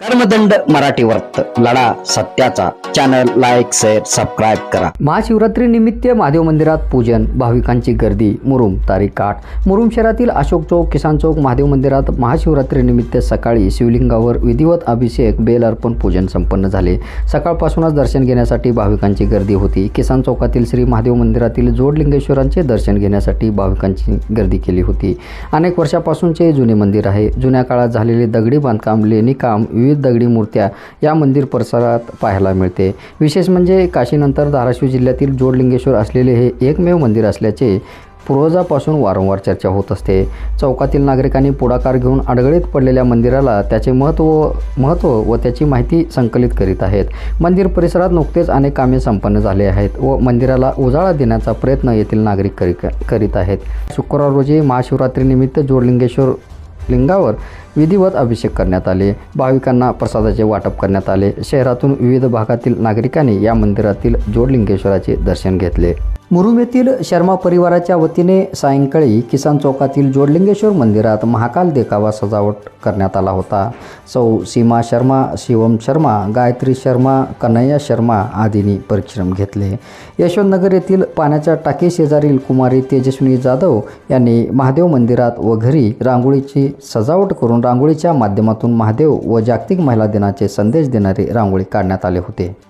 कर्मदंड मराठी वर्त लढा सत्याचा. चॅनल लाईक शेअर सबस्क्राईब करा. महाशिवरात्री निमित्त महादेव मंदिरात पूजन. भाविकांची गर्दी. मुरुम तारीख आठ. मुरुम शहरातील अशोक चौक किसान चौक महादेव मंदिरात महाशिवरात्री निमित्त सकाळी शिवलिंगावर विधिवत अभिषेक बेल अर्पण पूजन संपन्न झाले. सकाळपासूनच दर्शन घेण्यासाठी भाविकांची गर्दी होती. किसान चौकातील श्री महादेव मंदिरातील जोडलिंगेश्वरांचे दर्शन घेण्यासाठी भाविकांची गर्दी केली होती. अनेक वर्षापासूनचे जुने मंदिर आहे. जुन्या काळात झालेले दगडी बांधकाम लेणीकाम विविध दगडी मूर्त्या या मंदिर परिसरात पाहायला मिळते. विशेष म्हणजे काशीनंतर धाराशिव जिल्ह्यातील जोडलिंगेश्वर असलेले हे एकमेव मंदिर असल्याचे पूर्वजापासून वारंवार चर्चा होत असते. चौकातील नागरिकांनी पुढाकार घेऊन अडगळीत पडलेल्या मंदिराला त्याचे महत्त्व महत्त्व व त्याची माहिती संकलित करीत आहेत. मंदिर परिसरात नुकतेच अनेक कामे संपन्न झाले आहेत व मंदिराला उजाळा देण्याचा प्रयत्न येथील नागरिक करी करीत आहेत. शुक्रवार रोजी महाशिवरात्रीनिमित्त जोडलिंगेश्वर लिंगावर विधिवत अभिषेक करण्यात आले. भाविकांना प्रसादाचे वाटप करण्यात आले. शहरातून विविध भागातील नागरिकांनी या मंदिरातील जोडलिंगेश्वराचे दर्शन घेतले. मुरुम येथील शर्मा परिवाराच्या वतीने सायंकाळी किसान चौकातील जोडलिंगेश्वर मंदिरात महाकाल देखावा सजावट करण्यात आला होता. सौ सीमा शर्मा शिवम शर्मा गायत्री शर्मा कन्हैया शर्मा आदींनी परिश्रम घेतले. यशवंतनगर येथील पाण्याच्या टाकी शेजारील कुमारी तेजस्विनी जाधव यांनी महादेव मंदिरात व घरी रांगोळीची सजावट करून रांगोळीच्या माध्यमातून महादेव व जागतिक महिला दिनाचे संदेश देणारे रांगोळी काढण्यात आले होते.